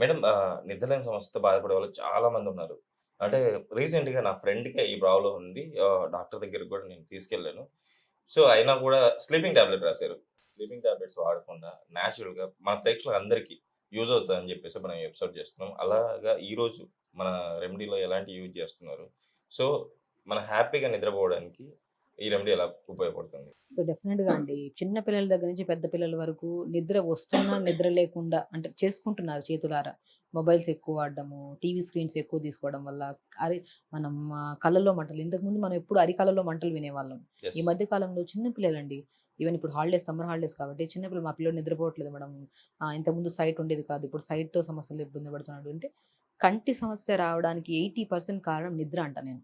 Madam నిద్రలేని సమస్యతో బాధపడే వాళ్ళు చాలా మంది ఉన్నారు. అంటే రీసెంట్‌గా నా ఫ్రెండ్‌కే ఈ ప్రాబ్లమ్ ఉంది. డాక్టర్ దగ్గరికి కూడా నేను తీసుకెళ్ళాను. సో, అయినా కూడా స్లీపింగ్ టాబ్లెట్ రాసారు. స్లీపింగ్ టాబ్లెట్స్ వాడకుండా నేచురల్‌గా మన ప్రేక్షకులందరికీ యూజ్ అవుతదని చెప్పేసి మనం ఎపిసోడ్ చేస్తున్నాం. అలాగా ఈరోజు మన రెమెడీలో ఎలాంటి యూజ్ చేస్తున్నారు? సో, మనం హ్యాపీగా నిద్రపోవడానికి ఈ రెమెడీ ఎలా ఉపయోగపడుతుంది? సో, డెఫినిట్‌గా అండి. చిన్న పిల్లల దగ్గర నుంచి పెద్ద పిల్లల వరకు నిద్ర వస్తున్నా, నిద్ర లేకుండా అంటే చేసుకుంటున్నారు చేతులారా. మొబైల్స్ ఎక్కువ వాడడము, టీవీ స్క్రీన్స్ ఎక్కువ తీసుకోవడం వల్ల అరి మనం కళ్ళల్లో మంటలు ఇంతకుముందు మనం ఎప్పుడు అరికాళ్ళలో మంటలు వినేవాళ్ళం. ఈ మధ్య కాలంలో చిన్న పిల్లలండి. ఈవెన్ ఇప్పుడు హాలిడేస్ సమ్మర్ హాలిడేస్ కాబట్టి చిన్న పిల్లలు మా పిల్లోడు నిద్రపోవట్లేదు మేడం. ఇంతకుముందు సైట్ ఉండేది కాదు. ఇప్పుడు సైట్‌తో సమస్యలు ఇబ్బంది పడుతున్నాడు అంటే కంటి సమస్య రావడానికి 80% కారణం నిద్ర అంట నేను.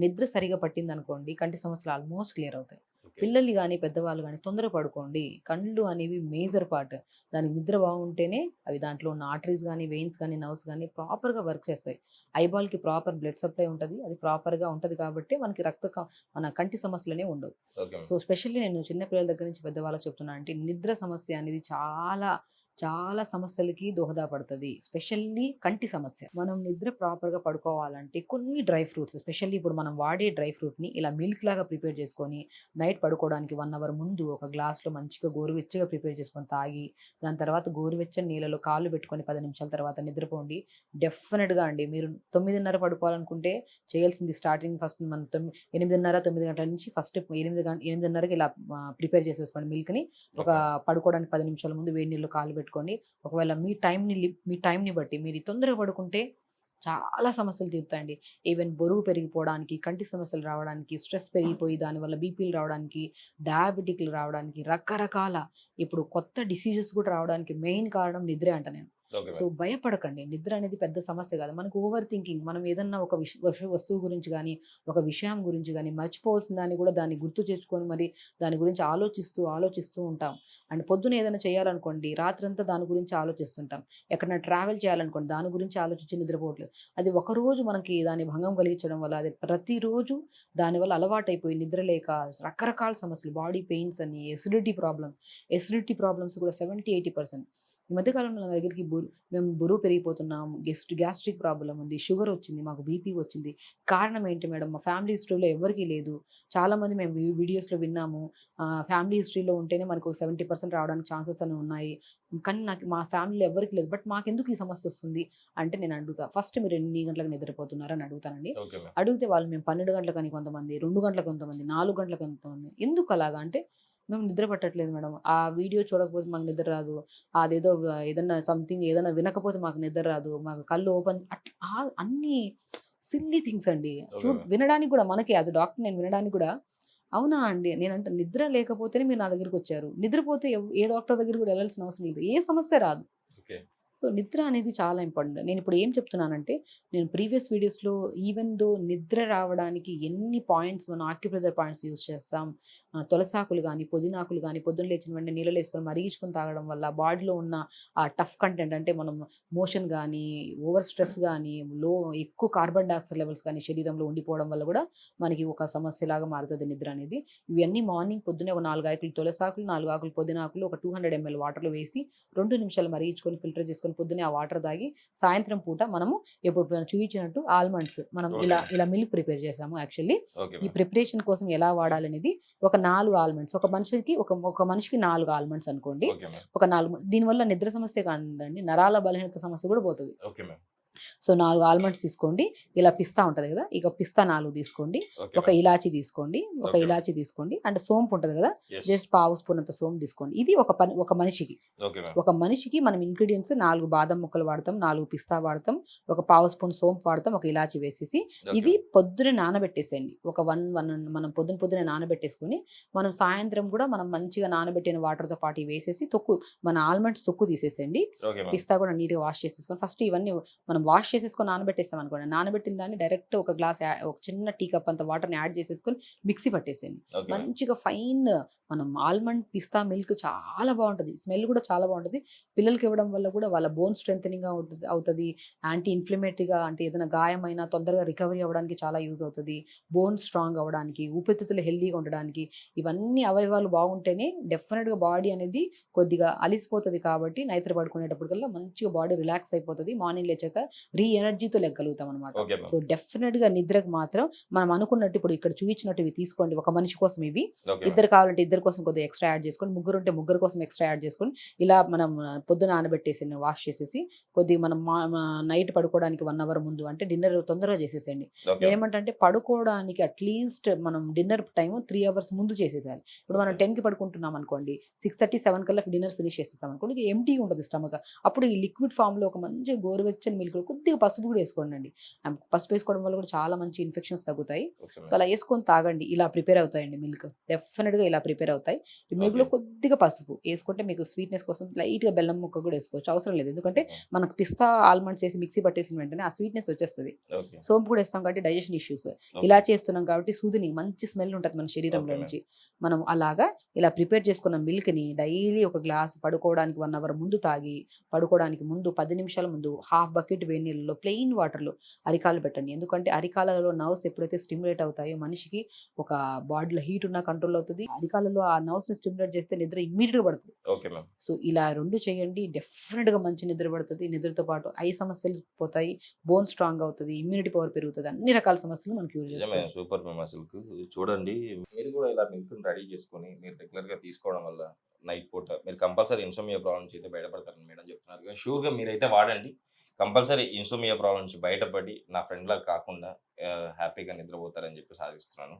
నిద్ర సరిగ్గా పట్టిందనుకోండి కంటి సమస్యలు ఆల్మోస్ట్ క్లియర్ అవుతాయి. ఓకే. పిల్లలు గాని, పెద్దవాళ్ళు గాని తొందర పడుకోండి. కళ్ళు అనేవి మేజర్ పార్ట్. దానికి నిద్ర బాగుంటేనే అవి దాంట్లో ఉన్న ఆర్టరీస్ గాని, వెయిన్స్ గాని, నర్వ్స్ గాని ప్రాపర్‌గా వర్క్ చేస్తాయి. ఐబాల్‌కి ప్రాపర్ బ్లడ్ సప్లై ఉంటది. అది ప్రాపర్‌గా ఉంటది కాబట్టి మనకి రక్త మన కంటి సమస్యలనేవి ఉండవు. సో, స్పెషల్లీ నేను చిన్న పిల్లల దగ్గర నుంచి పెద్దవాళ్ళకి చెప్తున్నా అంటే నిద్ర సమస్య అనేది చాలా, చాలా సమస్యలకి దోహదపడతది. స్పెషల్లీ కంటి సమస్య. మనం నిద్ర ప్రాపర్‌గా పడుకోవాలంటే కొన్ని డ్రై ఫ్రూట్స్ స్పెషల్లీ ఇప్పుడు మనం వాడే డ్రై ఫ్రూట్‌ని ఇలా మిల్క్ లాగా ప్రిపేర్ చేసుకొని నైట్ పడుకోవడానికి 1 అవర్ ముందు ఒక గ్లాస్‌లో మంచిగా గోరువెచ్చగా ప్రిపేర్ చేసుకొని తాగి, దాని తర్వాత గోరువెచ్చని నీళ్ళలో కాళ్ళు పెట్టుకొని 10 నిమిషాల తర్వాత నిద్రపోండి. డెఫినిట్‌గా అండి మీరు 9:30 పడుకోవాలనుకుంటే చేయాల్సింది స్టార్టింగ్ ఫస్ట్ మనం తొమ్మి 8:30, 9 గంటల నుంచి ఫస్ట్ 8 గం 8:30కి ఇలా ప్రిపేర్ చేసేసుకోండి మిల్క్‌ని. ఒక. పడుకోవడానికి 10 నిమిషాల ముందు వేడి నీళ్ళలో కాళ్ళు పెట్టుకోండి. ఒకవేళ మీ టైంని మీ టైంని బట్టి మీరు తొందరగా పడుకుంటే చాలా సమస్యలు తీరుతాయండి. ఈవెన్ బరువు పెరిగిపోవడానికి, కంటి సమస్యలు రావడానికి, స్ట్రెస్ పెరిగిపోయి దానివల్ల బీపీలు రావడానికి, డయాబెటిక్‌లు రావడానికి, రకరకాల ఇప్పుడు కొత్త డిసీజెస్ కూడా రావడానికి మెయిన్ కారణం నిద్రే అంట నేను. సో. భయపడకండి. నిద్ర అనేది పెద్ద సమస్య కాదు. మనకు ఓవర్ థింకింగ్ మనం ఏదన్నా ఒక వస్తువు గురించి గాని, ఒక విషయం గురించి గాని మర్చిపోవాల్సిన దాన్ని కూడా దాన్ని గుర్తు తెచ్చుకొని మరి దాని గురించి ఆలోచిస్తూ, ఆలోచిస్తూ ఉంటాం. అండ్ పొద్దున ఏదైనా చేయాలనుకోండి రాత్రంతా దాని గురించి ఆలోచిస్తుంటాం. ఎక్కడైనా ట్రావెల్ చేయాలనుకోండి దాని గురించి ఆలోచించి నిద్రపోవట్లేదు. అది ఒకరోజు మనకి దాని భంగం కలిగించడం వల్ల అది ప్రతిరోజు దానివల్ల అలవాటైపోయి నిద్ర లేక రకరకాల సమస్యలు బాడీ పెయిన్స్ అని, ఎసిడిటీ ప్రాబ్లమ్. ఎసిడిటీ ప్రాబ్లమ్స్ కూడా 70, 80% ఈ మధ్య కాలంలో నా దగ్గరికి బురు మేము బరువు పెరిగిపోతున్నాం. గెస్ట్ గ్యాస్ట్రిక్ ప్రాబ్లమ్ ఉంది. షుగర్ వచ్చింది. మాకు బీపీ వచ్చింది. కారణం ఏంటి మేడం మా ఫ్యామిలీ హిస్టరీలో ఎవరికీ లేదు. చాలామంది మేము వీడియోస్‌లో విన్నాము. ఫ్యామిలీ హిస్టరీలో ఉంటేనే మనకు 70% రావడానికి ఛాన్సెస్ అని ఉన్నాయి. కానీ నాకు మా ఫ్యామిలీలో ఎవరికీ లేదు. బట్ మాకెందుకు ఈ సమస్య వస్తుంది అంటే నేను అడుగుతా. ఫస్ట్ మీరు ఎన్ని గంటలకు నిద్రపోతున్నారు అని అడుగుతానండి. అడిగితే వాళ్ళు మేము 12 గంటలకని కొంతమంది, 2 గంటలకు కొంతమంది, 4 గంటలకు కొంతమంది. ఎందుకు అలాగా అంటే మేము నిద్ర పట్టట్లేదు మేడం. ఆ వీడియో చూడకపోతే మాకు నిద్ర రాదు. అదేదో ఏదన్నా సంథింగ్ ఏదైనా వినకపోతే మాకు నిద్ర రాదు. మాకు కళ్ళు ఓపెన్ అట్లా అన్నీ సిల్లీ థింగ్స్ అండి. చూ. వినడానికి కూడా మనకి యాస్ ఎ డాక్టర్ నేను వినడానికి కూడా అవునా అండి నేనంట నిద్ర లేకపోతేనే మీరు నా దగ్గరికొచ్చారు. నిద్రపోతే ఎవ్ ఏ డాక్టర్ దగ్గరికి కూడా వెళ్ళాల్సిన అవసరం లేదు. ఏ సమస్య రాదు. సో, నిద్ర అనేది చాలా ఇంపార్టెంట్. నేను ఇప్పుడు ఏం చెప్తున్నానంటే నేను ప్రీవియస్ వీడియోస్‌లో ఈవెన్ దో నిద్ర రావడానికి ఎన్ని పాయింట్స్ మనం ఆక్యుప్రెజర్ పాయింట్స్ యూజ్ చేస్తాం. తులసాకులు గాని, పుదీనాకులు కానీ పొద్దున్న లేచిన వెంటనే నీళ్ళు వేసుకొని మరిగించుకొని తాగడం వల్ల బాడీలో ఉన్న ఆ టఫ్ కంటెంట్ అంటే మనం మోషన్ కానీ ఓవర్ స్ట్రెస్ కానీ లో ఎక్కువ కార్బన్ డైఆక్సైడ్ లెవెల్స్ కానీ శరీరంలో ఉండిపోవడం వల్ల కూడా మనకి ఒక సమస్యలాగా మారుతుంది నిద్ర అనేది. ఇవన్నీ మార్నింగ్ పొద్దున్నే ఒక నాలుగు ఆకులు తులసాకులు, నాలుగు ఆకులు పుదీనాకులు ఒక 200 ఎంఎల్ వాటర్‌లో వేసి రెండు నిమిషాలు మరిగించుకొని ఫిల్టర్ చేసుకొని పొద్దున్నే ఆ వాటర్ తాగి సాయంత్రం పూట మనము ఇప్పుడు చూయించినట్టు ఆల్మండ్స్ మనం ఇలా. ఇలా మిల్క్ ప్రిపేర్ చేసాము యాక్చువల్లీ. ఈ. ప్రిపరేషన్ కోసం ఎలా వాడాలనేది ఒక 4 ఆల్మండ్స్ ఒక మనిషికి ఒక ఒక మనిషికి 4 ఆల్మండ్స్ అనుకోండి. ఒక 4 దీనివల్ల నిద్ర సమస్య కాదండి నరాల బలహీనత సమస్య కూడా పోతది. సో, 4 ఆల్మండ్స్ తీసుకోండి. ఇలా పిస్తా ఉంటది కదా! ఇక పిస్తా 4 తీసుకోండి. ఒక. ఇలాచీ తీసుకోండి. ఒక. ఇలాచీ తీసుకోండి. అండ్ సోంపు ఉంటది కదా! జస్ట్ పావు స్పూన్ అంత సోంపు తీసుకోండి. ఇది ఒక పని ఒక మనిషికి. ఒక మనిషికి మనం ఇంగ్రీడియెంట్స్ 4 బాదం ముక్కలు వాడతాం. 4 పిస్తా వాడతాం. ఒక పావు స్పూన్ సోంపు వాడతాం. ఒక ఇలాచీ వేసేసి ఇది మ్యామ్. పొద్దున్నే నానబెట్టేసేయండి. ఒక 1, 1 మనం పొద్దున పొద్దున్నే నానబెట్టేసుకొని మనం సాయంత్రం కూడా మనం మంచిగా నానబెట్టిన వాటర్‌తో పాటు వేసేసి తొక్కు మన ఆల్మండ్స్ తొక్కు తీసేసేయండి. పిస్తా కూడా నీట్‌గా వాష్ చేసేసుకొని ఫస్ట్ ఇవన్నీ మనం మనం వాష్ చేసేసుకొని నానబెట్టేసాం అనుకోండి. నానబెట్టిన దాన్ని డైరెక్ట్ ఒక గ్లాస్ ఒక చిన్న టీ కప్ అంత వాటర్ని యాడ్ చేసేసుకొని మిక్సీ పట్టేసేయండి. మంచిగా ఫైన్ మనం ఆల్మండ్ పిస్తా మిల్క్ చాలా బాగుంటుంది. స్మెల్ కూడా చాలా బాగుంటుంది. పిల్లలకి ఇవ్వడం వల్ల కూడా వాళ్ళ బోన్ స్ట్రెంగ్ అవుతుంది అవుతుంది. యాంటీ ఇన్ఫ్లమేటరీగా అంటే ఏదైనా గాయమైనా తొందరగా రికవరీ అవ్వడానికి చాలా యూజ్ అవుతుంది. బోన్ స్ట్రాంగ్ అవ్వడానికి ఊపిరితిత్తులు హెల్దీగా ఉండడానికి ఇవన్నీ అవయవాలు బాగుంటేనే డెఫినెట్గా బాడీ అనేది కొద్దిగా అలిసిపోతుంది కాబట్టి నైత్ర పడుకునేటప్పటికల్లా మంచిగా బాడీ రిలాక్స్ అయిపోతుంది. మార్నింగ్ లేచాక రీ ఎనర్జీతో లెగ్గలుగుతాం అనమాట సో. డెఫినెట్గా నిద్రకు మాత్రం మనం అనుకున్నట్టు ఇప్పుడు ఇక్కడ చూపించినట్టు ఇవి తీసుకోండి ఒక మనిషి కోసం ఇవి. ఇద్దరు కావాలంటే ఇద్దరు కోసం కొద్దిగా ఎక్స్ట్రా యాడ్ చేసుకోండి ముగ్గురు ఉంటే ముగ్గురు కోసం ఎక్స్ట్రా యాడ్ చేసుకొని ఇలా మనం పొద్దున నానబెట్టేసి వాష్ చేసేసి కొద్దిగా మనం నైట్ పడుకోవడానికి వన్ అవర్ ముందు అంటే డిన్నర్ తొందరగా చేసేసేయండి. ఏమంటే పడుకోవడానికి అట్లీస్ట్ మనం డిన్నర్ టైం త్రీ అవర్స్ ముందు చేసేసాలి ఇప్పుడు మనం. టెన్కి పడుకుంటున్నాం అనుకోండి సిక్స్ థర్టీ సెవెన్ కల్లా డిన్నర్ ఫినిష్ చేసేసాం అనుకోండి ఎంటీ ఉంటుంది స్టమక్ అప్పుడు ఈ లిక్విడ్ ఫామ్లో ఒక మంచి గోరువెచ్చని మిల్క్ కొద్దిగా పసుపు కూడా వేసుకోండి అండి పసుపు వేసుకోవడం వల్ల కూడా చాలా మంచి ఇన్ఫెక్షన్స్ తగ్గుతాయి. సో. అలా వేసుకొని తాగండి. ఇలా ప్రిపేర్ అవుతాయండి మిల్క్. డెఫినెట్గా ఇలా ప్రిపేర్ అవుతాయి. ఈ milk లో Okay. కొద్దిగా పసుపు వేసుకుంటే మీకు స్వీట్నెస్ కోసం లైట్గా బెల్లం ముక్క కూడా వేసుకోవచ్చు అవసరం లేదు. ఎందుకంటే మనకు పిస్తా ఆల్మండ్స్ వేసి మిక్సీ పట్టేసిన వెంటనే ఆ స్వీట్నెస్ వచ్చేస్తుంది. సోంపు కూడా వేస్తాం కాబట్టి డైజెషన్ ఇష్యూస్. ఇలా చేస్తున్నాం కాబట్టి సూదిని మంచి స్మెల్ ఉంటుంది మన శరీరంలో నుంచి. మనం అలాగా ఇలా ప్రిపేర్ చేసుకున్న milk ని డైలీ ఒక గ్లాస్ పడుకోవడానికి వన్ అవర్ ముందు తాగి పడుకోవడానికి ముందు పది నిమిషాల ముందు హాఫ్ బకెట్ వేడి నీళ్ళలో ప్లెయిన్ వాటర్లో అరికాలు పెట్టండి. ఎందుకంటే అరికాలలో నర్వ్స్ ఎప్పుడైతే స్టిమ్యులేట్ అవుతాయో మనిషికి ఒక బాడీలో హీట్ ఉన్న కంట్రోల్ అవుతుంది. అరికాలలో ఆ నర్వ్స్ని స్టిమ్యులేట్ చేస్తే నిద్ర ఇమ్మీడియట్గా పడుతుంది. సో ఇలా రెండు చేయండి. డెఫినెట్గా మంచి నిద్ర పడుతుంది. నిద్రతో పాటు ఐ సమస్యలు పోతాయి. బోన్ స్ట్రాంగ్ అవుతుంది. ఇమ్యూనిటీ పవర్ పెరుగుతుంది. అన్ని రకాల సమస్యలు మనం క్యూర్ చేసుకోవచ్చు. సూపర్ మ్యామ్ అసలు. చూడండి మీరు కూడా ఇలా మిల్క్ రెడీ చేసుకొని మీరు రెగ్యులర్గా తీసుకోవడం వల్ల నైట్ పూట మీరు కంపల్సరీ ఇన్సోమియా ప్రాబ్లమ్ నుంచి అయితే బయటపడతారని మేడం చెప్తున్నారు. షూర్గా మీరైతే వాడండి. కంపల్సరీ ఇన్సోమియా ప్రాబ్లమ్ నుంచి బయటపడి నా ఫ్రెండ్ లాగా కాకుండా హ్యాపీగా నిద్రపోతారని చెప్పి సాధిస్తున్నాను.